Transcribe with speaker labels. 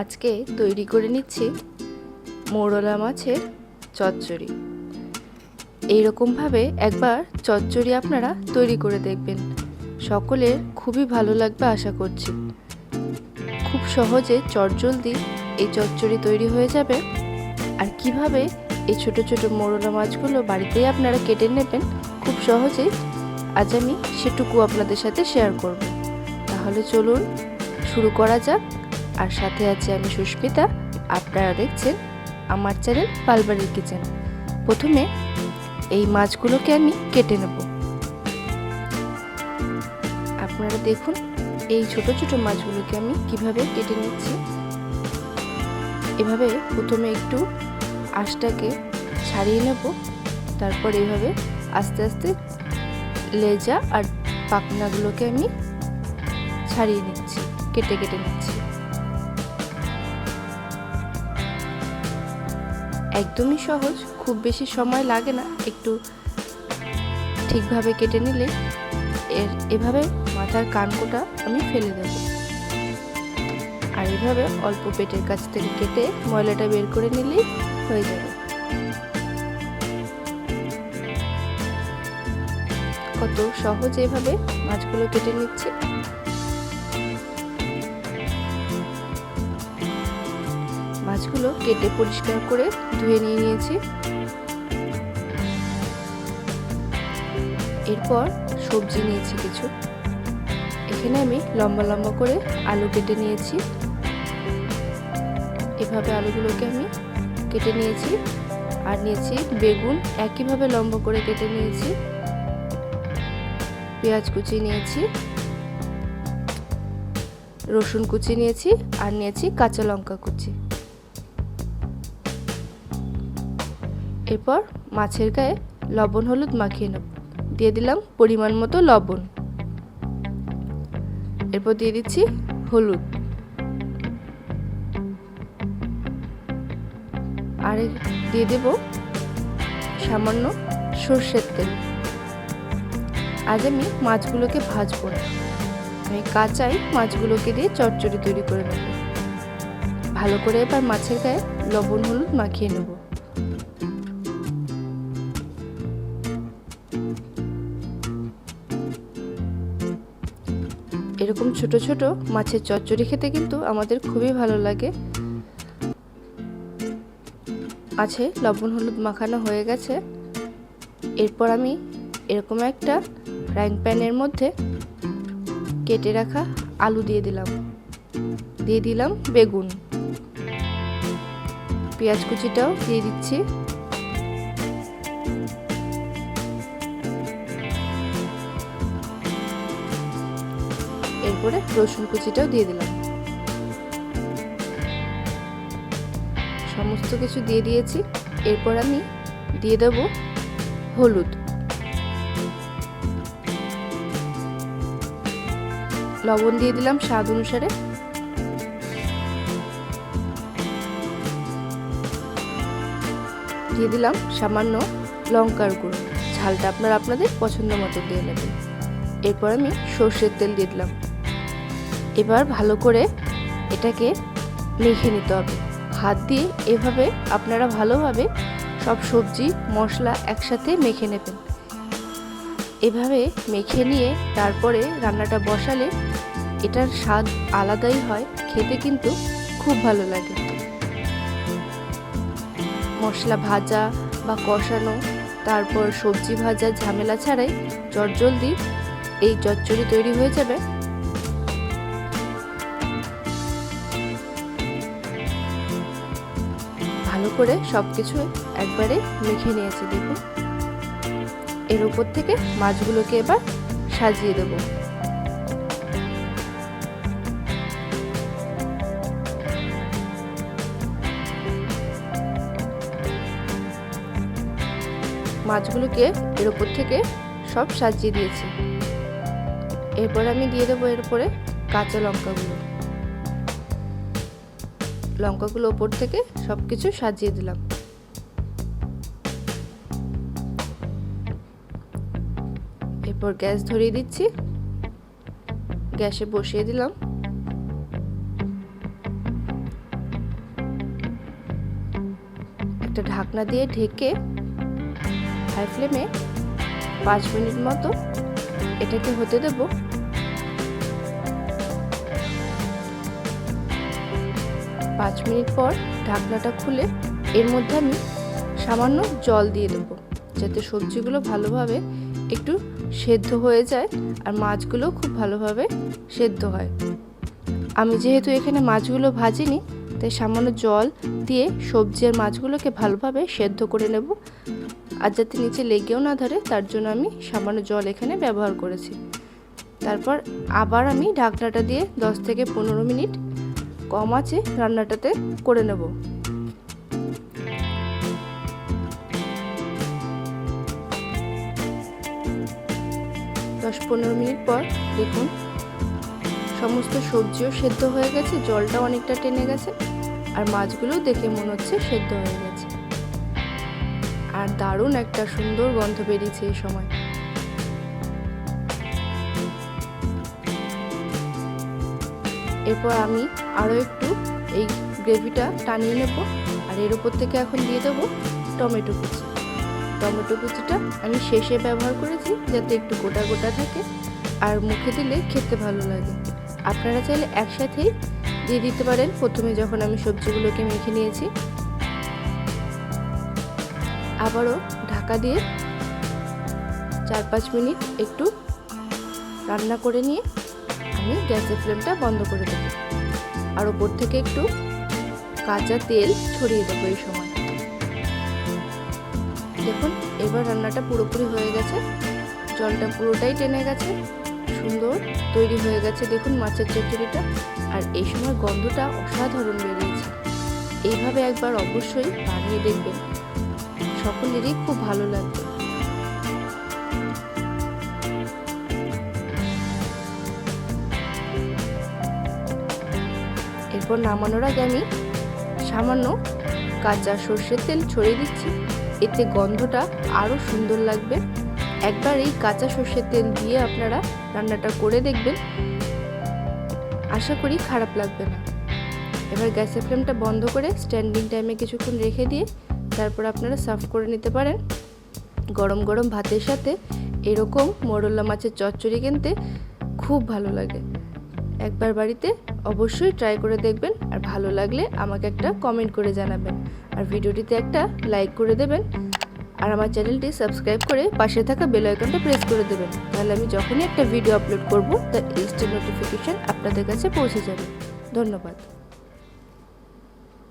Speaker 1: আজকে তৈরি করে নিচ্ছি মোরলা মাছের চচ্চড়ি। এইরকমভাবে একবার চচ্চড়ি আপনারা তৈরি করে দেখবেন। সকলের খুবই ভালো লাগবে আশা করছি। খুব সহজে চটজলদি এই চচ্চড়ি তৈরি হয়ে যাবে। আর কীভাবে এই ছোট ছোট মোরলা মাছগুলো বাড়িতেই আপনারা কেটে নেবেন, খুব সহজেই আজ আমি সেটুকু আপনাদের সাথে শেয়ার করব। তাহলে চলুন শুরু করা যাক। আর সাথে আছে আমি সুস্মিতা। আপনারা দেখছেন আমার চ্যানেল পালবাড়ির কিচেন। প্রথমে এই মাছগুলোকে আমি কেটে নেব। আপনারা দেখুন এই ছোট ছোট মাছগুলোকে আমি কীভাবে কেটে নিচ্ছি। এভাবে প্রথমে একটু আঁশটাকে ছাড়িয়ে নেব। তারপর এভাবে আস্তে আস্তে লেজা আর পাখনাগুলোকে আমি ছাড়িয়ে নিচ্ছি, কেটে কেটে নিচ্ছি। একদমই সহজ, খুব বেশি সময় লাগে না, একটু ঠিকভাবে কেটে নিলে এর, এভাবে মাথার কানকোটা আমি ফেলে দেব। আর এভাবে অল্প পেটের কাছ থেকে কেটে ময়লাটা বের করে নিলেই হয়ে যাবে। কত সহজ এভাবে মাছগুলো কেটে নিচ্ছি। মাছগুলো কেটে পরিষ্কার করে ধুয়ে নিয়ে নিয়েছি। এরপর সবজি নিয়েছি কিছু। এখানে আমি লম্বা লম্বা করে আলু কেটে নিয়েছি। এভাবে আলুগুলোকে আমি কেটে নিয়েছি আর নিয়েছি বেগুন একইভাবে লম্বা করে কেটে নিয়েছি। পেঁয়াজ কুচি নিয়েছি। রসুন কুচি নিয়েছি আর নিয়েছি কাঁচা লঙ্কা কুচি। এরপর মাছের গায়ে লবণ হলুদ মাখিয়ে নেব। দিয়ে দিলাম পরিমাণ মতো লবণ। এরপর দিয়ে দিচ্ছি হলুদ। আর দিয়ে দেব সামান্য সর্ষের তেল। আজ আমি মাছগুলোকে ভাজবো না। আমি কাঁচাই মাছগুলোকে দিয়ে চচ্চড়ি তৈরি করে নেব। ভালো করে এবার মাছের গায়ে লবণ হলুদ মাখিয়ে নেব। ছোট ছোট মাছের চচ্চড়ি খেতে কিন্তু আমাদের খুবই ভালো লাগে। আছে লবণ হলুদ মাখানো হয়ে গেছে। এরপর আমি এরকম একটা ফ্রাইং প্যানের মধ্যে কেটে রাখা আলু দিয়ে দিলাম। দিয়ে দিলাম বেগুন। পেঁয়াজ কুচিটাও দিয়ে দিচ্ছি। এরপরে রসুন কুচিটাও দিয়ে দিলাম। সমস্ত কিছু দিয়ে দিয়েছি। এরপর আমি দিয়ে দেব হলুদ। লবণ দিয়ে দিলাম স্বাদ অনুসারে। দিয়ে দিলাম সামান্য লঙ্কার গুঁড়ো। ঝালটা আপনারা আপনাদের পছন্দ মতো দিয়ে নেবেন। এরপর আমি সর্ষের তেল দিয়ে দিলাম। এবার ভালো করে এটাকে মেখে নিতে হবে। হাত দিয়ে এভাবে আপনারা ভালোভাবে সব সবজি, মশলা একসাথে মেখে নেবেন। এভাবে মেখে নিয়ে তারপরে রান্নাটা বসালে এটার স্বাদ আলাদাই হয়, খেতে কিন্তু খুব ভালো লাগে। মশলা ভাজা বা কষানো, তারপর সবজি ভাজা ঝামেলা ছাড়াই চটজলদি এই চচ্চড়ি তৈরি হয়ে যাবে। ভালো করে সব কিছু একবারে মেখে নিয়েছি, দেখুন। এর উপর থেকে মাছগুলোকে এবার সাজিয়ে দেব। মাছগুলোকে এর উপর থেকে সব সাজিয়ে দিয়েছি। এরপর আমি দিয়ে দেবো এর উপরে কাঁচা লঙ্কাগুলো। লঙ্কাগুলো ওপর থেকে সব কিছু সাজিয়ে দিলাম। এরপর গ্যাস ধরিয়ে দিচ্ছি। গ্যাসে বসিয়ে দিলাম। একটা ঢাকনা দিয়ে ঢেকে হাই ফ্লেমে পাঁচ মিনিট মতো এটাকে হতে দেবো। পাঁচ মিনিট পর ঢাকনাটা খুলে এর মধ্যে আমি সামান্য জল দিয়ে দেবো, যাতে সবজিগুলো ভালোভাবে একটু সেদ্ধ হয়ে যায় আর মাছগুলো খুব ভালোভাবে সেদ্ধ হয়। আমি যেহেতু এখানে মাছগুলো ভাজিনি, তাই সামান্য জল দিয়ে সবজি আর মাছগুলোকে ভালোভাবে সেদ্ধ করে নেব। আর যাতে নিচে লেগেও না ধরে, তার জন্য আমি সামান্য জল এখানে ব্যবহার করেছি। তারপর আবার আমি ঢাকনাটা দিয়ে 10 থেকে পনেরো মিনিট কম আছে, রান্নাটাতে করে নেব। দশ পনেরো মিনিট পর দেখুন, সমস্ত সবজিও সেদ্ধ হয়ে গেছে জলটা অনেকটা টেনে গেছে, আর মাছগুলোও দেখে মনে হচ্ছে সেদ্ধ হয়ে গেছে। আর দারুণ একটা সুন্দর গন্ধ বেরিয়েছে এই সময়। এরপর আমি আরও একটু এই গ্রেভিটা টানিয়ে নেব। আর এর উপর থেকে এখন দিয়ে দেবো টমেটো কুচি। টমেটো কুচিটা আমি শেষে ব্যবহার করেছি যাতে একটু গোটা গোটা থাকে আর মুখে দিলে খেতে ভালো লাগে। আপনারা চাইলে একসাথেই দিয়ে দিতে পারেন। প্রথমে যখন আমি সবজিগুলোকে মেখে নিয়েছি, আবারও ঢাকা দিয়ে চার পাঁচ মিনিট একটু রান্না করে নিয়ে আমি গ্যাসের ফ্লেমটা বন্ধ করে দেবো। আর ওপর থেকে একটু কাঁচা তেল ছড়িয়ে দেবো এই সময়। দেখুন, এবার রান্নাটা পুরোপুরি হয়ে গেছে। জলটা পুরোটাই টেনে গেছে। সুন্দর তৈরি হয়ে গেছে, দেখুন মাছের চচ্চড়িটা। আর এই সময় গন্ধটা অসাধারণ বেরিয়েছে। এইভাবে একবার অবশ্যই বানিয়ে দেখবেন। সকলেরই খুব ভালো লাগবে। এরপর নামানোর আগে আমি সামান্য কাঁচা সর্ষের তেল ছড়িয়ে দিচ্ছি। এতে গন্ধটা আরও সুন্দর লাগবে। একবার এই কাঁচা সর্ষের তেল দিয়ে আপনারা রান্নাটা করে দেখবেন। আশা করি খারাপ লাগবে না। এবার গ্যাসের ফ্লেমটা বন্ধ করে স্ট্যান্ডিং টাইমে কিছুক্ষণ রেখে দিয়ে তারপর আপনারা সার্ভ করে নিতে পারেন। গরম গরম ভাতের সাথে এরকম মোরল্লা মাছের চচ্চড়ি কিনতে খুব ভালো লাগে। একবার বাড়িতে অবশ্যই ট্রাই করে দেখবেন, আর ভালো লাগলে আমাকে একটা কমেন্ট করে জানাবেন। আর ভিডিওটিতে একটা লাইক করে দেবেন, আর আমার চ্যানেলটি সাবস্ক্রাইব করে পাশে থাকা বেল আইকনটা প্রেস করে দেবেন। তাহলে আমি যখনই একটা ভিডিও আপলোড করব, তার ইনস্ট্যান্ট নোটিফিকেশান আপনাদের কাছে পৌঁছে যাবে। ধন্যবাদ।